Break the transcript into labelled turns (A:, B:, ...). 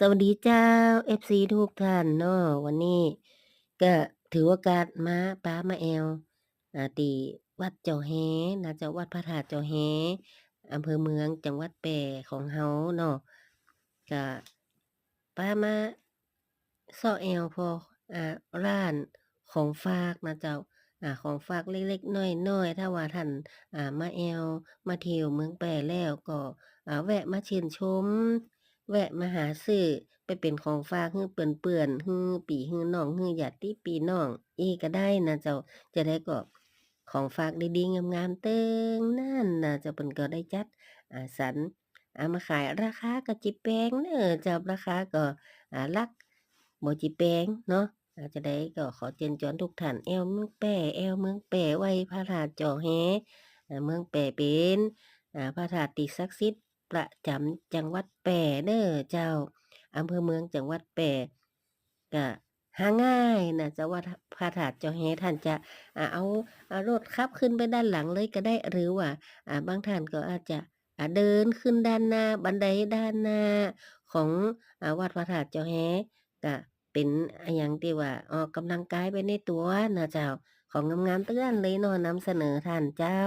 A: สวัสดีเจ้า FC ทุกท่านเนาะวันนี้ก็ถือโอกาสมาป๊ามาแอวอ่าที่วัดเจ้าแฮนะเจ้าวัดพระธาตุเจ้าแฮอำเภอเมืองจังหวัดแพร่ของเราเนาะก็ป๊ามาซ้อแอวพออ่าร้านของฝากนะเจ้าอ่าของฝากเล็กๆน้อยๆถ้าว่าท่านอ่ามาแอวมาเที่ยวเมืองแพร่แล้วก็อ่าแวะมาเชื่นชม แวะมาหาซื้อไปเป็นของฝากให้เพื่อนๆให้พี่ให้น้องให้ญาติพี่ปีน้อง อีก็ได้นะเจ้าจะได้ก็ของฝากดีๆงามๆเติงนั้นนะเจ้าเพิ่นก็ได้จัดอ่าสรรเอามาขายราคาก็จิแพงเด้อเจ้าราคาก็อ่าลักบ่จิแพงเนาะอาจจะได้ก็ขอเชิญชวนทุกท่านแอวเมืองแพร่แอวเมืองแพร่ไว้พระธาตุจ้าแฮอ่เมืองแพร่เป็นพระธาตุที่ศักดิ์สิทธิ์ ประจำจังหวัดแพร่เด้อเจ้าอำเภอเมืองจังหวัดแพร่ก็หาง่ายนะจ้าวัดพระธาตุเจ้าแฮท่านจะอ่าเอารถขับขึ้นไปด้านหลังเลยก็ได้หรือว่าบางท่านก็อาจจะเดินขึ้นด้านหน้าบันไดด้านหน้าของวัดพระธาตุเจ้าแฮก็เป็นอะหยังที่ว่าออกกำลังกายไปในตัวนะเจ้าของงามๆเตือนเลยนาะนำเสนอท่านเจ้า